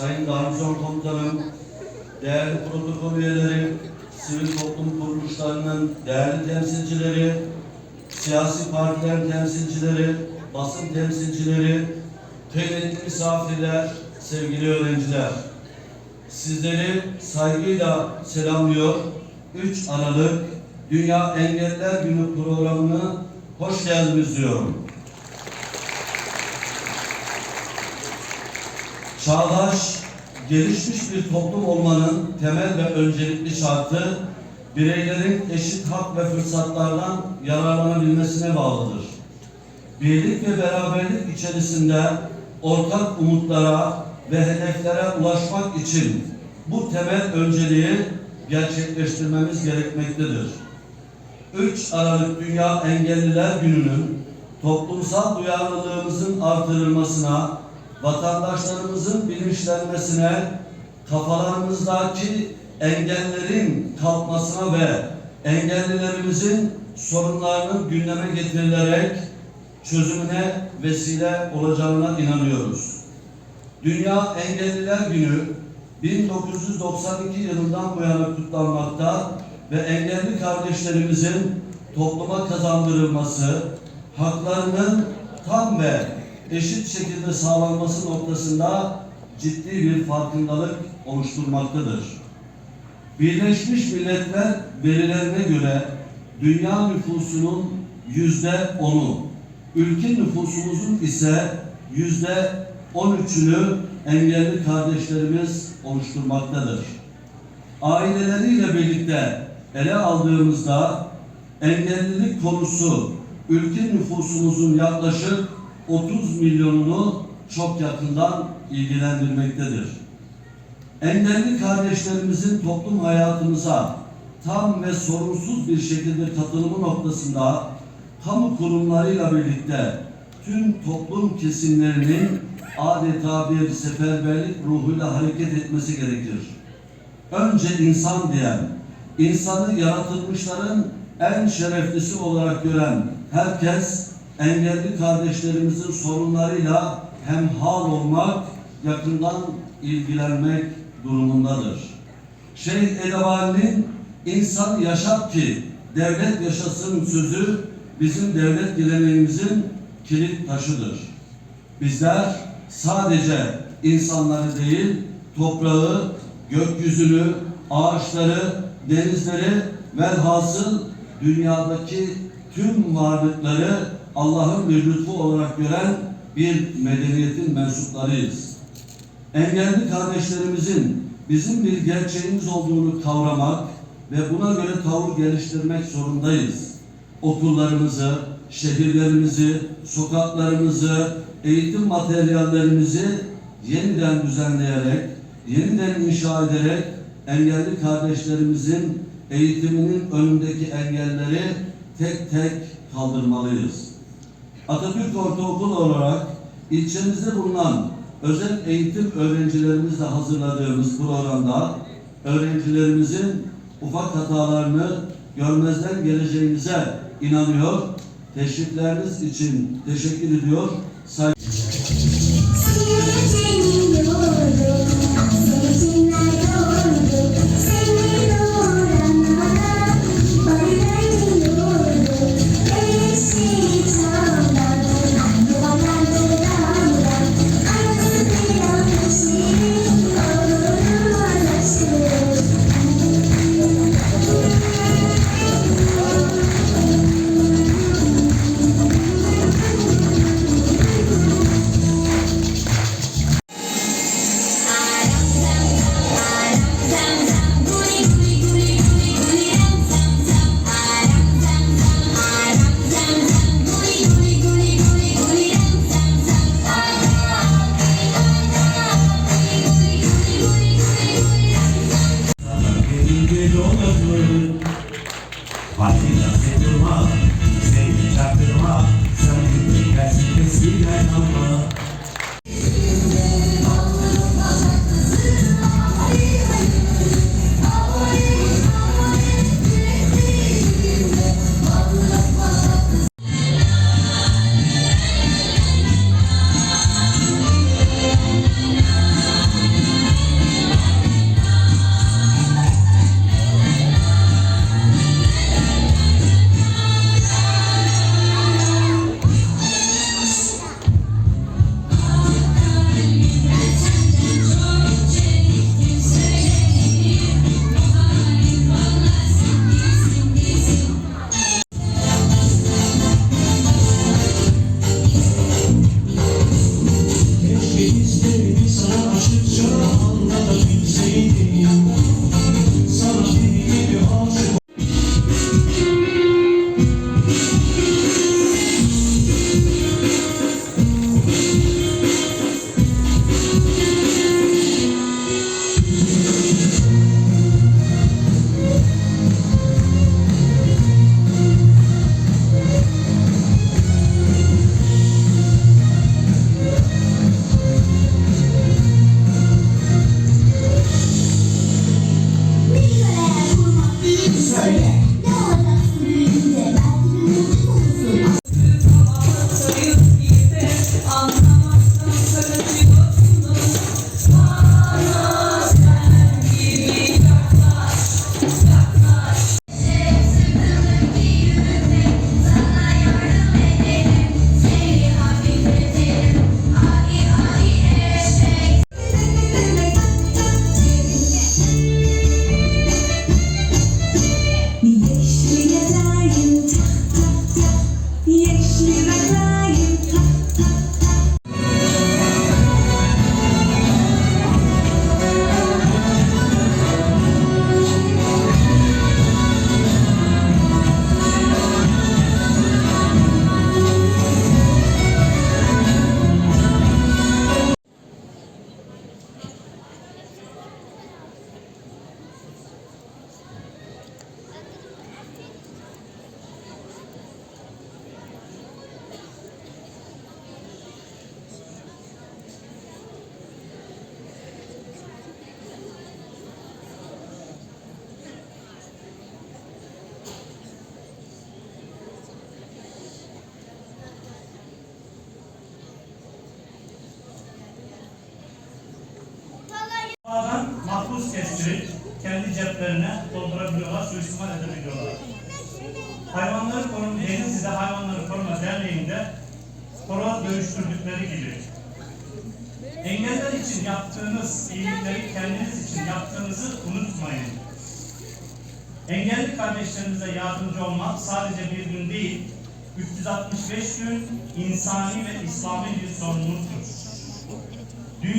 Sayın Garnizon Komutanım, değerli protokol üyeleri, sivil toplum kuruluşlarının değerli temsilcileri, siyasi partilerin temsilcileri, basın temsilcileri, kıymetli misafirler, sevgili öğrenciler. Sizleri saygıyla selamlıyor. 3 Aralık Dünya Engelliler Günü programına hoş geldiniz diyorum. Çağdaş, gelişmiş bir toplum olmanın temel ve öncelikli şartı bireylerin eşit hak ve fırsatlardan yararlanabilmesine bağlıdır. Birlik ve beraberlik içerisinde ortak umutlara ve hedeflere ulaşmak için bu temel önceliği gerçekleştirmemiz gerekmektedir. 3 Aralık Dünya Engelliler Günü'nün toplumsal duyarlılığımızın artırılmasına, vatandaşlarımızın bilinçlenmesine, kafalarımızdaki engellerin kalkmasına ve engellilerimizin sorunlarının gündeme getirilerek çözümüne vesile olacağına inanıyoruz. Dünya Engelliler Günü 1992 yılından bu yana kutlanmakta ve engelli kardeşlerimizin topluma kazandırılması, haklarının tam ve eşit şekilde sağlanması noktasında ciddi bir farkındalık oluşturmaktadır. Birleşmiş Milletler verilerine göre dünya nüfusunun yüzde onu, ülke nüfusumuzun ise yüzde on üçünü engelli kardeşlerimiz oluşturmaktadır. Aileleriyle birlikte ele aldığımızda engellilik konusu ülke nüfusumuzun yaklaşık 30 milyonunu çok yakından ilgilendirmektedir. Engelli kardeşlerimizin toplum hayatımıza tam ve sorunsuz bir şekilde katılımı noktasında kamu kurumlarıyla birlikte tüm toplum kesimlerinin adeta bir seferberlik ruhuyla hareket etmesi gerekir. Önce insan diyen, insanı yaratılmışların en şereflisi olarak gören herkes engelli kardeşlerimizin sorunlarıyla hemhal olmak, yakından ilgilenmek durumundadır. Şeyh Edebali'nin insan yaşat ki devlet yaşasın sözü bizim devlet geleneğimizin kilit taşıdır. Bizler sadece insanları değil, toprağı, gökyüzünü, ağaçları, denizleri velhasıl dünyadaki tüm varlıkları Allah'ın bir lütfu olarak gören bir medeniyetin mensuplarıyız. Engelli kardeşlerimizin bizim bir gerçeğimiz olduğunu kavramak ve buna göre tavır geliştirmek zorundayız. Okullarımızı, şehirlerimizi, sokaklarımızı, eğitim materyallerimizi yeniden düzenleyerek, yeniden inşa ederek engelli kardeşlerimizin eğitiminin önündeki engelleri tek tek kaldırmalıyız. Atatürk Ortaokulu olarak ilçemizde bulunan özel eğitim öğrencilerimizle hazırladığımız programda öğrencilerimizin ufak hatalarını görmezden geleceğimize inanıyor. Teşvikleriniz için teşekkür ediyor. Say 是这样。Karpuz kestirip kendi ceplerine doldurabiliyorlar, suistimal edebiliyorlar. Hayvanları Koruma Denizli'de Hayvanları Koruma Derneği'nde horoz dövüştürdükleri gibi. Engeller için yaptığınız iyilikleri kendiniz için yaptığınızı unutmayın. Engelli kardeşlerimize yardımcı olmak sadece bir gün değil, 365 gün insani ve İslami bir sorumluluktur. Dünya